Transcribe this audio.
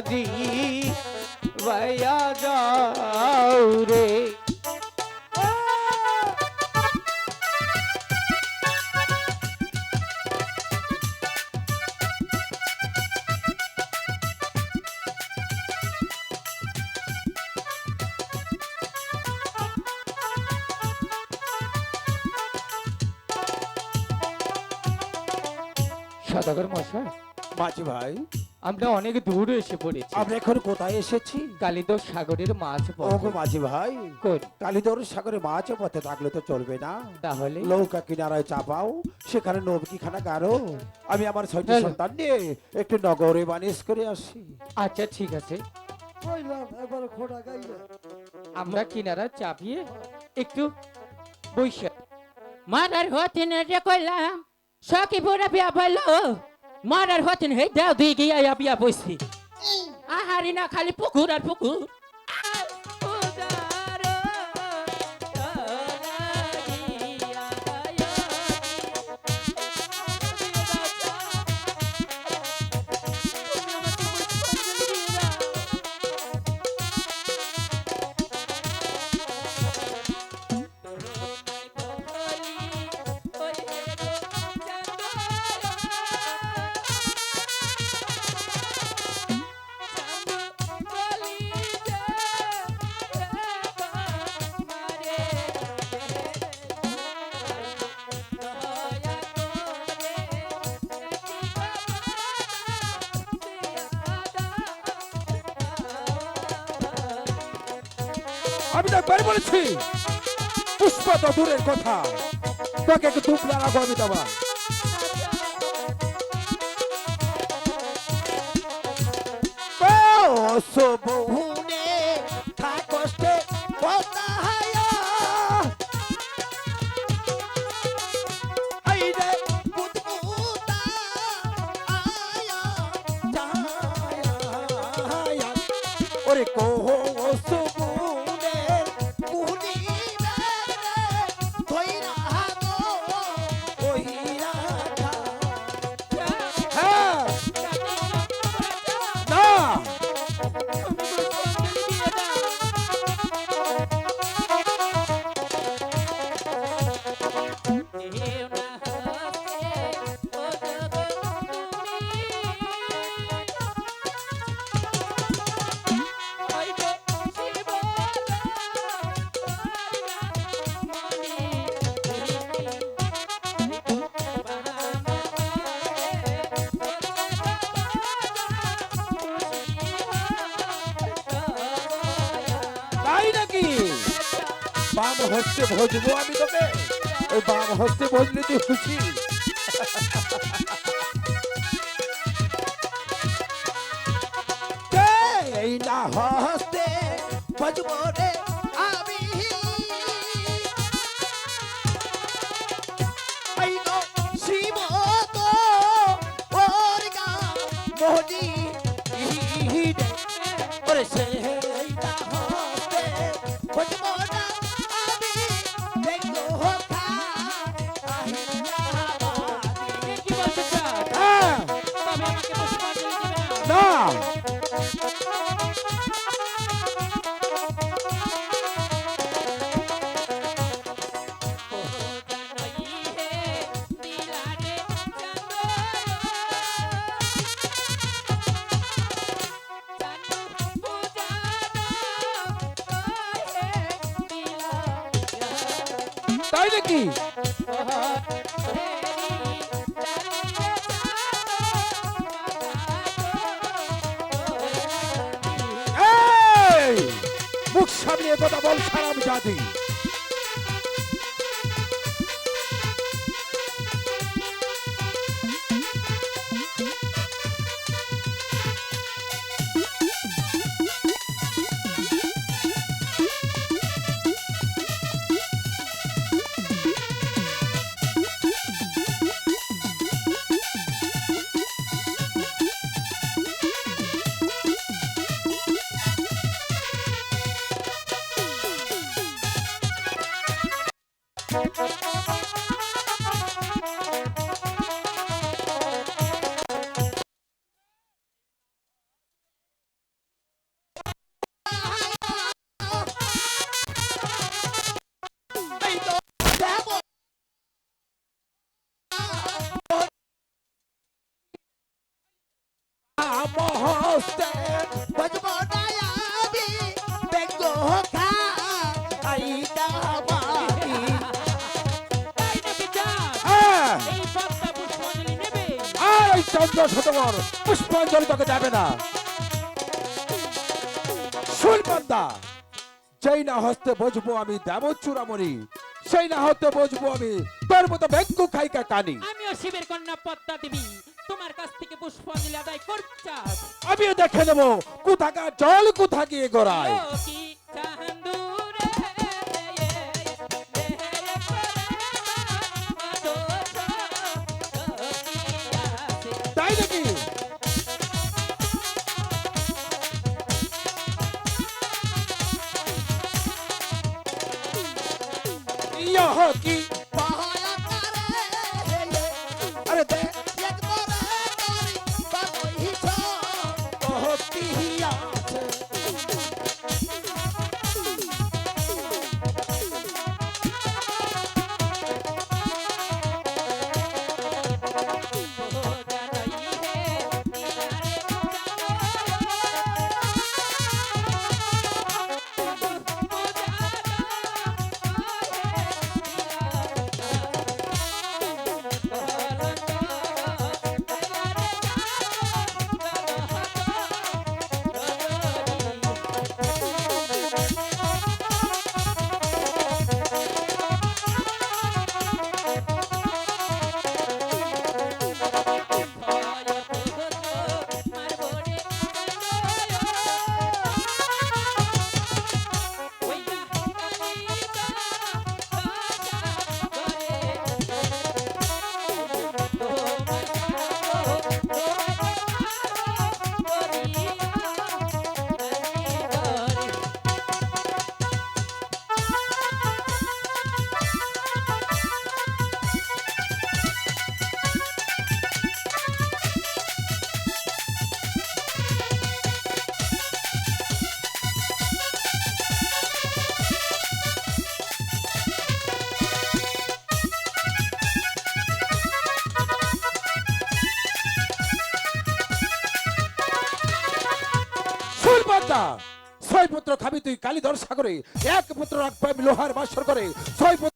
যদি ভাইয়া যাও রে সদাগর মশাই মাঝি ভাই আমরা অনেক দূর এসে পড়েছি। আমরা এখন কোথায় এসেছি? কালিদর সাগরের মাছ ওগো। মাঝি ভাই কোন? কালিদর সাগরে মাছ পথে থাকলে তো চলবে না। তাহলে? নৌকা কিনারায় চাপাও সেখানে নবকি খানা গারো। আমি আমার ছয়টি সন্তান নিয়ে একটু নগরে বানিস করে আসি। আচ্ছা ঠিক আছে। আমরা কিনারা চাপিয়ে একটু বৈশাখ মারার হতেন রে কইলাম সকি পুরা বিয়া ভালো মারার হতেন হে দাও দুই গিয়া বিয়া বসছি আহারি না খালি পুকুর আর পুকুর। আমি তো একবার বলেছি। পুষ্প তো দূরের কথা। তোকে একটু দুপলা রাখো আমি তোমার বহুনে থাকস্তে বুদবুদা ওরে কোহো সুবুনে বাম হস্তে ভজবো আমি তোকে। ওই বাম হস্তে ভজলে তুই খুশি। এই না হস্তে ভজবো রে আমি? এই গো শিব তো তাই নাকি? সামনে কথা বল সারাম জাতি চন্দ্র শতকর পুষ্পাঞ্জলি তোকে যাবে না। যেই না হস্তে বসবো আমি দেব চূড়ামণি সেই না হতে বসবো আমি তোর মতো বেঙ্কু খাইকা কানি। আমিও শিবের কন্যা পদ্মা দেবী তোমার কাছ থেকে পুষ্পাঞ্জলি আদায় আমিও দেখে নেব কোথাকার জল কোথা গিয়ে গড়ায়। ইয়া বান্দা ছয় পুত্র খাবি তুই কালীধর সাগরে, এক পুত্র রাখবে লোহার বাসর করে ছয় পুত্র